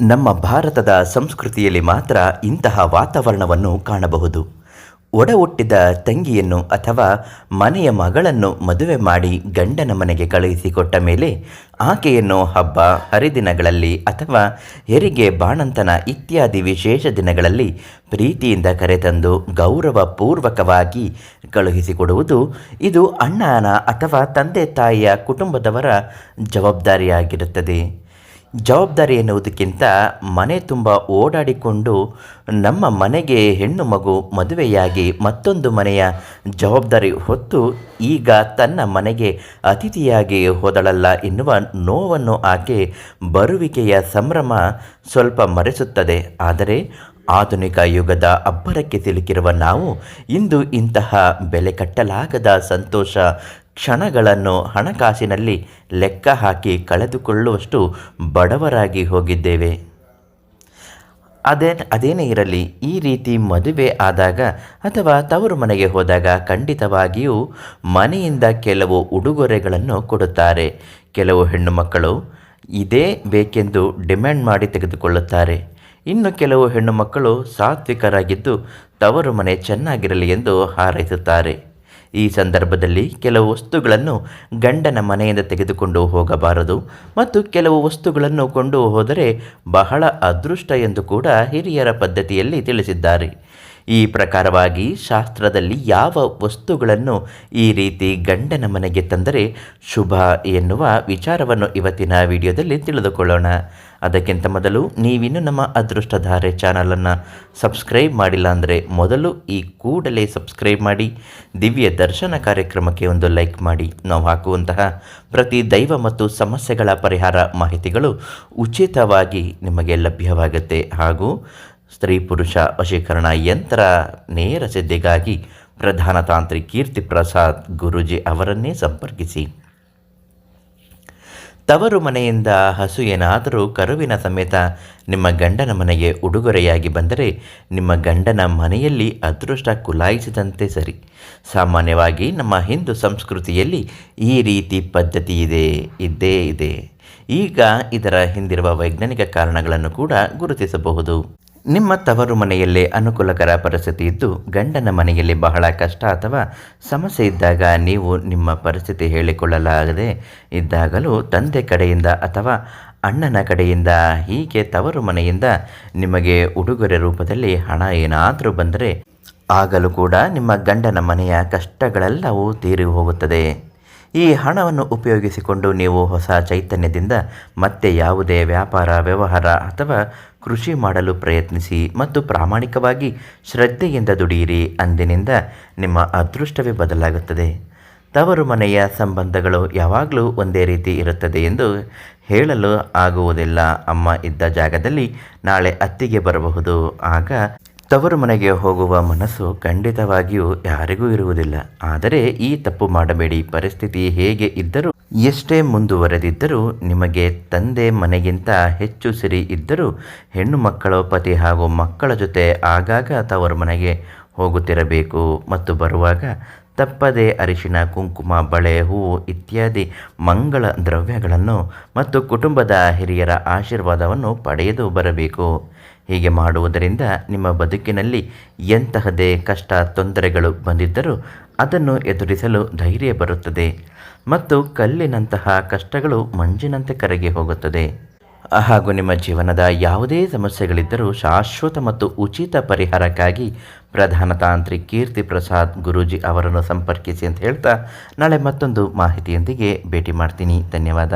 ನಮ್ಮ ಭಾರತದ ಸಂಸ್ಕೃತಿಯಲ್ಲಿ ಮಾತ್ರ ಇಂತಹ ವಾತಾವರಣವನ್ನು ಕಾಣಬಹುದು. ಒಡ ಹುಟ್ಟಿದ ತಂಗಿಯನ್ನು ಅಥವಾ ಮನೆಯ ಮಗಳನ್ನು ಮದುವೆ ಮಾಡಿ ಗಂಡನ ಮನೆಗೆ ಕಳುಹಿಸಿಕೊಟ್ಟ ಮೇಲೆ ಆಕೆಯನ್ನು ಹಬ್ಬ, ಹರಿದಿನಗಳಲ್ಲಿ ಅಥವಾ ಹೆರಿಗೆ, ಬಾಣಂತನ ಇತ್ಯಾದಿ ವಿಶೇಷ ದಿನಗಳಲ್ಲಿ ಪ್ರೀತಿಯಿಂದ ಕರೆತಂದು ಗೌರವಪೂರ್ವಕವಾಗಿ ಕಳುಹಿಸಿಕೊಡುವುದು ಇದು ಅಣ್ಣನ ಅಥವಾ ತಂದೆ ತಾಯಿಯ ಕುಟುಂಬದವರ ಜವಾಬ್ದಾರಿಯಾಗಿರುತ್ತದೆ. ಜವಾಬ್ದಾರಿ ಎನ್ನುವುದಕ್ಕಿಂತ ಮನೆ ತುಂಬ ಓಡಾಡಿಕೊಂಡು ನಮ್ಮ ಮನೆಗೆ ಹೆಣ್ಣು ಮಗು ಮದುವೆಯಾಗಿ ಮತ್ತೊಂದು ಮನೆಯ ಜವಾಬ್ದಾರಿ ಹೊತ್ತು ಈಗ ತನ್ನ ಮನೆಗೆ ಅತಿಥಿಯಾಗಿ ಹೋದಳಲ್ಲ ಎನ್ನುವ ನೋವನ್ನು ಆಕೆ ಬರುವಿಕೆಯ ಸಂಭ್ರಮ ಸ್ವಲ್ಪ ಮರೆಸುತ್ತದೆ. ಆದರೆ ಆಧುನಿಕ ಯುಗದ ಅಬ್ಬರಕ್ಕೆ ಸಿಲುಕಿರುವ ನಾವು ಇಂದು ಇಂತಹ ಬೆಲೆ ಕಟ್ಟಲಾಗದ ಸಂತೋಷ ಕ್ಷಣಗಳನ್ನು ಹಣಕಾಸಿನಲ್ಲಿ ಲೆಕ್ಕ ಹಾಕಿ ಕಳೆದುಕೊಳ್ಳುವಷ್ಟು ಬಡವರಾಗಿ ಹೋಗಿದ್ದೇವೆ. ಅದೇ ಅದೇನೇ ಇರಲಿ, ಈ ರೀತಿ ಮದುವೆ ಆದಾಗ ಅಥವಾ ತವರು ಮನೆಗೆ ಹೋದಾಗ ಖಂಡಿತವಾಗಿಯೂ ಮನೆಯಿಂದ ಕೆಲವು ಉಡುಗೊರೆಗಳನ್ನು ಕೊಡುತ್ತಾರೆ. ಕೆಲವು ಹೆಣ್ಣು ಮಕ್ಕಳು ಇದೇ ಬೇಕೆಂದು ಡಿಮ್ಯಾಂಡ್ ಮಾಡಿ ತೆಗೆದುಕೊಳ್ಳುತ್ತಾರೆ. ಇನ್ನು ಕೆಲವು ಹೆಣ್ಣು ಮಕ್ಕಳು ಸಾತ್ವಿಕರಾಗಿದ್ದು ತವರು ಮನೆ ಚೆನ್ನಾಗಿರಲಿ ಎಂದು ಹಾರೈಸುತ್ತಾರೆ. ಈ ಸಂದರ್ಭದಲ್ಲಿ ಕೆಲವು ವಸ್ತುಗಳನ್ನು ಗಂಡನ ಮನೆಯಿಂದ ತೆಗೆದುಕೊಂಡು ಹೋಗಬಾರದು ಮತ್ತು ಕೆಲವು ವಸ್ತುಗಳನ್ನು ಕೊಂಡು ಹೋದರೆ ಬಹಳ ಅದೃಷ್ಟ ಎಂದು ಕೂಡ ಹಿರಿಯರ ಪದ್ಧತಿಯಲ್ಲಿ ತಿಳಿಸಿದ್ದಾರೆ. ಈ ಪ್ರಕಾರವಾಗಿ ಶಾಸ್ತ್ರದಲ್ಲಿ ಯಾವ ವಸ್ತುಗಳನ್ನು ಈ ರೀತಿ ಗಂಡನ ಮನೆಗೆ ತಂದರೆ ಶುಭ ಎನ್ನುವ ವಿಚಾರವನ್ನು ಇವತ್ತಿನ ವಿಡಿಯೋದಲ್ಲಿ ತಿಳಿದುಕೊಳ್ಳೋಣ. ಅದಕ್ಕಿಂತ ಮೊದಲು ನೀವಿನ್ನೂ ನಮ್ಮ ಅದೃಷ್ಟಧಾರೆ ಚಾನಲನ್ನು ಸಬ್ಸ್ಕ್ರೈಬ್ ಮಾಡಿಲ್ಲ ಅಂದರೆ ಮೊದಲು ಈ ಕೂಡಲೇ ಸಬ್ಸ್ಕ್ರೈಬ್ ಮಾಡಿ, ದಿವ್ಯ ದರ್ಶನ ಕಾರ್ಯಕ್ರಮಕ್ಕೆ ಒಂದು ಲೈಕ್ ಮಾಡಿ. ನಾವು ಹಾಕುವಂತಹ ಪ್ರತಿ ದೈವ ಮತ್ತು ಸಮಸ್ಯೆಗಳ ಪರಿಹಾರ ಮಾಹಿತಿಗಳು ಉಚಿತವಾಗಿ ನಿಮಗೆ ಲಭ್ಯವಾಗುತ್ತೆ. ಹಾಗೂ ಸ್ತ್ರೀ ಪುರುಷ ವಶೀಕರಣ ಯಂತ್ರ ನೇರ ಸಿದ್ಧಿಗಾಗಿ ಪ್ರಧಾನ ತಾಂತ್ರಿ ಕೀರ್ತಿ ಪ್ರಸಾದ್ ಗುರೂಜಿ ಅವರನ್ನೇ ಸಂಪರ್ಕಿಸಿ. ತವರು ಮನೆಯಿಂದ ಹಸು ಏನಾದರೂ ಕರುವಿನ ಸಮೇತ ನಿಮ್ಮ ಗಂಡನ ಮನೆಗೆ ಉಡುಗೊರೆಯಾಗಿ ಬಂದರೆ ನಿಮ್ಮ ಗಂಡನ ಮನೆಯಲ್ಲಿ ಅದೃಷ್ಟ ಕುಲಾಯಿಸಿದಂತೆ ಸರಿ. ಸಾಮಾನ್ಯವಾಗಿ ನಮ್ಮ ಹಿಂದೂ ಸಂಸ್ಕೃತಿಯಲ್ಲಿ ಈ ರೀತಿ ಪದ್ಧತಿ ಇದೆ, ಇದ್ದೇ ಇದೆ. ಈಗ ಇದರ ಹಿಂದಿರುವ ವೈಜ್ಞಾನಿಕ ಕಾರಣಗಳನ್ನು ಕೂಡ ಗುರುತಿಸಬಹುದು. ನಿಮ್ಮ ತವರು ಮನೆಯಲ್ಲೇ ಅನುಕೂಲಕರ ಪರಿಸ್ಥಿತಿ ಇದ್ದು ಗಂಡನ ಮನೆಯಲ್ಲಿ ಬಹಳ ಕಷ್ಟ ಅಥವಾ ಸಮಸ್ಯೆ ಇದ್ದಾಗ ನೀವು ನಿಮ್ಮ ಪರಿಸ್ಥಿತಿ ಹೇಳಿಕೊಳ್ಳಲಾಗದೆ ಇದ್ದಾಗಲೂ ತಂದೆ ಕಡೆಯಿಂದ ಅಥವಾ ಅಣ್ಣನ ಕಡೆಯಿಂದ, ಹೀಗೆ ತವರು ಮನೆಯಿಂದ ನಿಮಗೆ ಉಡುಗೊರೆ ರೂಪದಲ್ಲಿ ಹಣ ಏನಾದರೂ ಬಂದರೆ ಆಗಲೂ ಕೂಡ ನಿಮ್ಮ ಗಂಡನ ಮನೆಯ ಕಷ್ಟಗಳೆಲ್ಲವೂ ತೀರಿ ಹೋಗುತ್ತದೆ. ಈ ಹಣವನ್ನು ಉಪಯೋಗಿಸಿಕೊಂಡು ನೀವು ಹೊಸ ಚೈತನ್ಯದಿಂದ ಮತ್ತೆ ಯಾವುದೇ ವ್ಯಾಪಾರ, ವ್ಯವಹಾರ ಅಥವಾ ಕೃಷಿ ಮಾಡಲು ಪ್ರಯತ್ನಿಸಿ ಮತ್ತು ಪ್ರಾಮಾಣಿಕವಾಗಿ ಶ್ರದ್ಧೆಯಿಂದ ದುಡಿಯಿರಿ ಅಂದಿನಿಂದ ನಿಮ್ಮ ಅದೃಷ್ಟವೇ ಬದಲಾಗುತ್ತದೆ. ತವರು ಮನೆಯ ಸಂಬಂಧಗಳು ಯಾವಾಗಲೂ ಒಂದೇ ರೀತಿ ಇರುತ್ತದೆ ಎಂದು ಹೇಳಲು ಆಗುವುದಿಲ್ಲ. ಅಮ್ಮ ಇದ್ದ ಜಾಗದಲ್ಲಿ ನಾಳೆ ಅತ್ತಿಗೆ ಬರಬಹುದು. ಆಗ ತವರು ಮನೆಗೆ ಹೋಗುವ ಮನಸ್ಸು ಖಂಡಿತವಾಗಿಯೂ ಯಾರಿಗೂ ಇರುವುದಿಲ್ಲ. ಆದರೆ ಈ ತಪ್ಪು ಮಾಡಬೇಡಿ. ಪರಿಸ್ಥಿತಿ ಹೇಗೆ ಇದ್ದರೂ, ಎಷ್ಟೇ ಮುಂದುವರೆದಿದ್ದರೂ ನಿಮಗೆ ತಂದೆ ಮನೆಗಿಂತ ಹೆಚ್ಚು ಸಿರಿ ಇದ್ದರೂ ಹೆಣ್ಣು ಮಕ್ಕಳ ಪತಿ ಹಾಗೂ ಮಕ್ಕಳ ಜೊತೆ ಆಗಾಗ ತವರು ಮನೆಗೆ ಹೋಗುತ್ತಿರಬೇಕು. ಮತ್ತು ಬರುವಾಗ ತಪ್ಪದೆ ಅರಿಶಿನ ಕುಂಕುಮ, ಬಳೆ, ಹೂವು ಇತ್ಯಾದಿ ಮಂಗಳ ದ್ರವ್ಯಗಳನ್ನು ಮತ್ತು ಕುಟುಂಬದ ಹಿರಿಯರ ಆಶೀರ್ವಾದವನ್ನು ಪಡೆಯದು ಬರಬೇಕು. ಹೀಗೆ ಮಾಡುವುದರಿಂದ ನಿಮ್ಮ ಬದುಕಿನಲ್ಲಿ ಎಂತಹದೇ ಕಷ್ಟ ತೊಂದರೆಗಳು ಬಂದಿದ್ದರೂ ಅದನ್ನು ಎದುರಿಸಲು ಧೈರ್ಯ ಬರುತ್ತದೆ ಮತ್ತು ಕಲ್ಲಿನಂತಹ ಕಷ್ಟಗಳು ಮಂಜಿನಂತೆ ಕರಗಿ ಹೋಗುತ್ತದೆ. ಹಾಗೂ ನಿಮ್ಮ ಜೀವನದ ಯಾವುದೇ ಸಮಸ್ಯೆಗಳಿದ್ದರೂ ಶಾಶ್ವತ ಮತ್ತು ಉಚಿತ ಪರಿಹಾರಕ್ಕಾಗಿ ಪ್ರಧಾನ ತಾಂತ್ರಿ ಕೀರ್ತಿ ಪ್ರಸಾದ್ ಗುರೂಜಿ ಅವರನ್ನು ಸಂಪರ್ಕಿಸಿ ಅಂತ ಹೇಳ್ತಾ ನಾಳೆ ಮತ್ತೊಂದು ಮಾಹಿತಿಯೊಂದಿಗೆ ಭೇಟಿ ಮಾಡ್ತೀನಿ. ಧನ್ಯವಾದ.